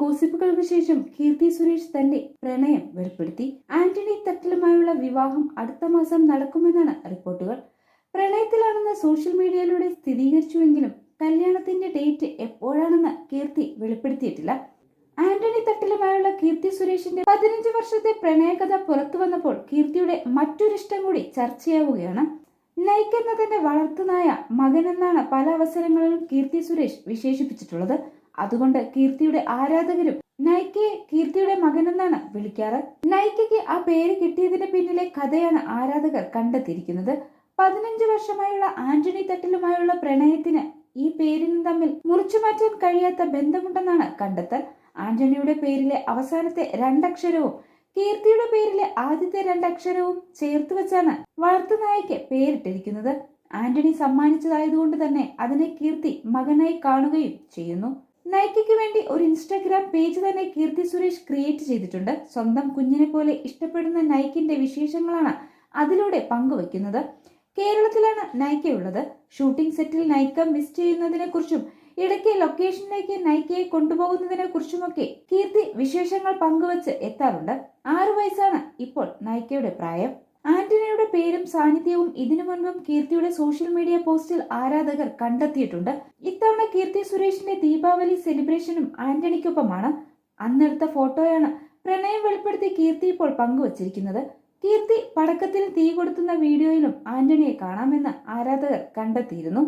ഗോസിപ്പുകൾക്ക് ശേഷം കീർത്തി സുരേഷ് തന്റെ പ്രണയം വെളിപ്പെടുത്തി. ആന്റണി തട്ടിലുമായുള്ള വിവാഹം അടുത്ത മാസം നടക്കുമെന്നാണ് റിപ്പോർട്ടുകൾ. പ്രണയത്തിലാണെന്ന് സോഷ്യൽ മീഡിയയിലൂടെ സ്ഥിരീകരിച്ചുവെങ്കിലും കല്യാണത്തിന്റെ ഡേറ്റ് എപ്പോഴാണെന്ന് കീർത്തി വെളിപ്പെടുത്തിയിട്ടില്ല. ആന്റണി തട്ടിലുമായുള്ള കീർത്തി സുരേഷിന്റെ പതിനഞ്ച് വർഷത്തെ പ്രണയകഥ പുറത്തു വന്നപ്പോൾ കീർത്തിയുടെ മറ്റൊരിഷ്ടം കൂടി ചർച്ചയാവുകയാണ്. നയിക്കുന്നതിന്റെ വളർത്തുനായ മകൻ എന്നാണ് പല അവസരങ്ങളിലും കീർത്തി സുരേഷ് വിശേഷിപ്പിച്ചിട്ടുള്ളത്. അതുകൊണ്ട് കീർത്തിയുടെ ആരാധകരും നൈക്കയെ കീർത്തിയുടെ മകൻ എന്നാണ് വിളിക്കാറ്. നൈക്കയ്ക്ക് ആ പേര് കിട്ടിയതിന്റെ പിന്നിലെ കഥയാണ് ആരാധകർ കണ്ടെത്തിയിരിക്കുന്നത്. പതിനഞ്ച് വർഷമായുള്ള ആന്റണി തട്ടിലുമായുള്ള പ്രണയത്തിന് ഈ പേരിന് തമ്മിൽ മുറിച്ചു മാറ്റാൻ കഴിയാത്ത ബന്ധമുണ്ടെന്നാണ് കണ്ടെത്തൽ. ആന്റണിയുടെ പേരിലെ അവസാനത്തെ രണ്ടക്ഷരവും കീർത്തിയുടെ പേരിലെ ആദ്യത്തെ രണ്ടക്ഷരവും ചേർത്ത് വെച്ചാണ് വളർത്തുനായയ്ക്ക് പേരിട്ടിരിക്കുന്നത്. ആന്റണി സമ്മാനിച്ചതായതുകൊണ്ട് തന്നെ അതിനെ കീർത്തി മകനായി കാണുകയും ചെയ്യുന്നു. നൈക്കയ്ക്ക് വേണ്ടി ഒരു ഇൻസ്റ്റാഗ്രാം പേജ് തന്നെ കീർത്തി സുരേഷ് ക്രിയേറ്റ് ചെയ്തിട്ടുണ്ട്. സ്വന്തം കുഞ്ഞിനെ പോലെ ഇഷ്ടപ്പെടുന്ന നൈക്കിന്റെ വിശേഷങ്ങളാണ് അതിലൂടെ പങ്കുവെക്കുന്നത് കേരളത്തിലാണ് നൈക്ക ഉള്ളത് ഷൂട്ടിംഗ് സെറ്റിൽ നൈക്ക മിസ് ചെയ്യുന്നതിനെ കുറിച്ചും ഇടയ്ക്ക് ലൊക്കേഷനിലേക്ക് നൈക്കയെ കൊണ്ടുപോകുന്നതിനെ കുറിച്ചുമൊക്കെ കീർത്തി വിശേഷങ്ങൾ പങ്കുവച്ച് എത്താറുണ്ട്. ആറു വയസ്സാണ് ഇപ്പോൾ നൈക്കയുടെ പ്രായം. ആന്റണിയുടെ പേരും സാന്നിധ്യവും ഇതിനു മുൻപും കീർത്തിയുടെ സോഷ്യൽ മീഡിയ പോസ്റ്റിൽ ആരാധകർ കണ്ടെത്തിയിട്ടുണ്ട്. ഇത്തവണ കീർത്തി സുരേഷിന്റെ ദീപാവലി സെലിബ്രേഷനും ആന്റണിക്കൊപ്പമാണ്. അന്നെടുത്ത ഫോട്ടോയാണ് പ്രണയം വെളിപ്പെടുത്തി കീർത്തി ഇപ്പോൾ പങ്കുവച്ചിരിക്കുന്നത്. കീർത്തി പടക്കത്തിന് തീ കൊടുത്തുന്ന വീഡിയോയിലും ആന്റണിയെ കാണാമെന്ന് ആരാധകർ കണ്ടെത്തിയിരുന്നു.